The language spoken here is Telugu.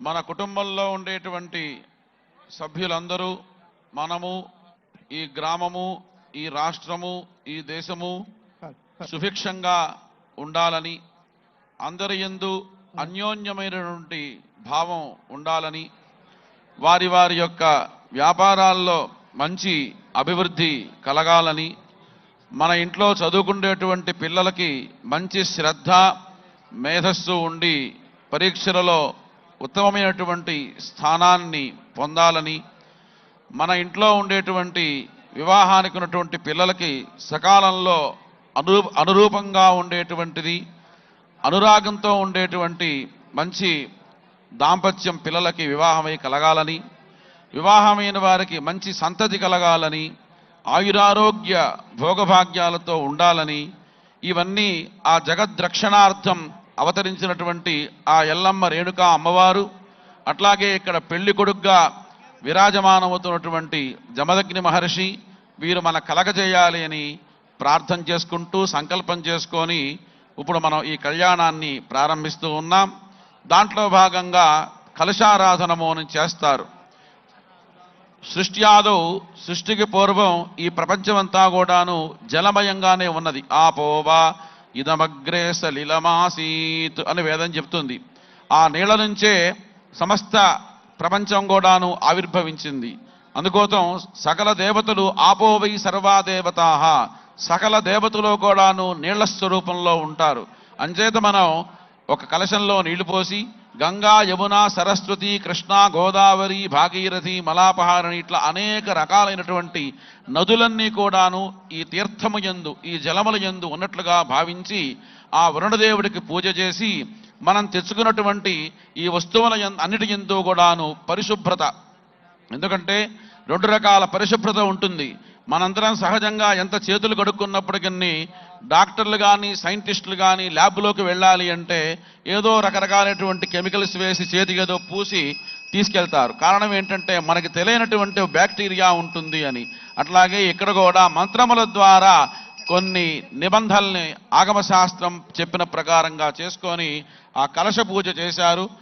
మన కుటుంబంలో ఉండేటువంటి సభ్యులందరూ మనము ఈ గ్రామము ఈ రాష్ట్రము ఈ దేశము సుభిక్షంగా ఉండాలని అందరి యందు అన్యోన్యమైనటువంటి భావం ఉండాలని వారి వారి యొక్క వ్యాపారాల్లో మంచి అభివృద్ధి కలగాలని మన ఇంట్లో చదువుకునేటువంటి పిల్లలకి మంచి శ్రద్ధ మేధస్సు ఉండి పరీక్షలలో ఉత్తమమైనటువంటి స్థానాన్ని పొందాలని మన ఇంట్లో ఉండేటువంటి వివాహానికి ఉన్నటువంటి పిల్లలకి సకాలంలో అను అనురూపంగా ఉండేటువంటిది అనురాగంతో ఉండేటువంటి మంచి దాంపత్యం పిల్లలకి వివాహమై కలగాలని వివాహమైన వారికి మంచి సంతతి కలగాలని ఆయురారోగ్య భోగభాగ్యాలతో ఉండాలని ఇవన్నీ ఆ జగద్రక్షణార్థం అవతరించినటువంటి ఆ ఎల్లమ్మ రేణుకా అమ్మవారు అట్లాగే ఇక్కడ పెళ్ళి కొడుగ్గా విరాజమానమవుతున్నటువంటి జమదగ్ని మహర్షి వీరు మన కలగజేయాలి అని ప్రార్థన చేసుకుంటూ సంకల్పం చేసుకొని ఇప్పుడు మనం ఈ కళ్యాణాన్ని ప్రారంభిస్తూ ఉన్నాం. దాంట్లో భాగంగా కలశారాధనము అని చేస్తారు. సృష్ట్యాదు సృష్టికి పూర్వం ఈ ప్రపంచమంతా కూడాను జలమయంగానే ఉన్నది. ఆపోవా ఇదమగ్రే సలిలమాసీత్ అని వేదం చెప్తుంది. ఆ నీళ్ళ నుంచే సమస్త ప్రపంచం కూడాను ఆవిర్భవించింది. అందుకోసం సకల దేవతలు ఆపోవై సర్వాదేవతాహ సకల దేవతలు కూడాను నీళ్ళ స్వరూపంలో ఉంటారు. అంచేత మనం ఒక కలశంలో నీళ్ళు పోసి గంగా యమున సరస్వతి కృష్ణ గోదావరి భాగీరథి మలాపహారణి ఇట్లా అనేక రకాలైనటువంటి నదులన్నీ కూడాను ఈ తీర్థము యందు ఈ జలముల యందు ఉన్నట్లుగా భావించి ఆ వరుణదేవుడికి పూజ చేసి మనం తెచ్చుకున్నటువంటి ఈ వస్తువుల యం- అన్నిటి ఎందు కూడాను పరిశుభ్రత. ఎందుకంటే రెండు రకాల పరిశుభ్రత ఉంటుంది. మనందరం సహజంగా ఎంత చేతులు కడుక్కున్నప్పటికీ డాక్టర్లు కానీ సైంటిస్టులు కానీ ల్యాబ్లోకి వెళ్ళాలి అంటే ఏదో రకరకాలైనటువంటి కెమికల్స్ వేసి చేతికి ఏదో పూసి తీసుకెళ్తారు. కారణం ఏంటంటే మనకి తెలియనటువంటి బ్యాక్టీరియా ఉంటుంది అని. అట్లాగే ఇక్కడ కూడా మంత్రముల ద్వారా కొన్ని నిబంధనల్ని ఆగమశాస్త్రం చెప్పిన ప్రకారంగా చేసుకొని ఆ కలశ పూజ చేశారు.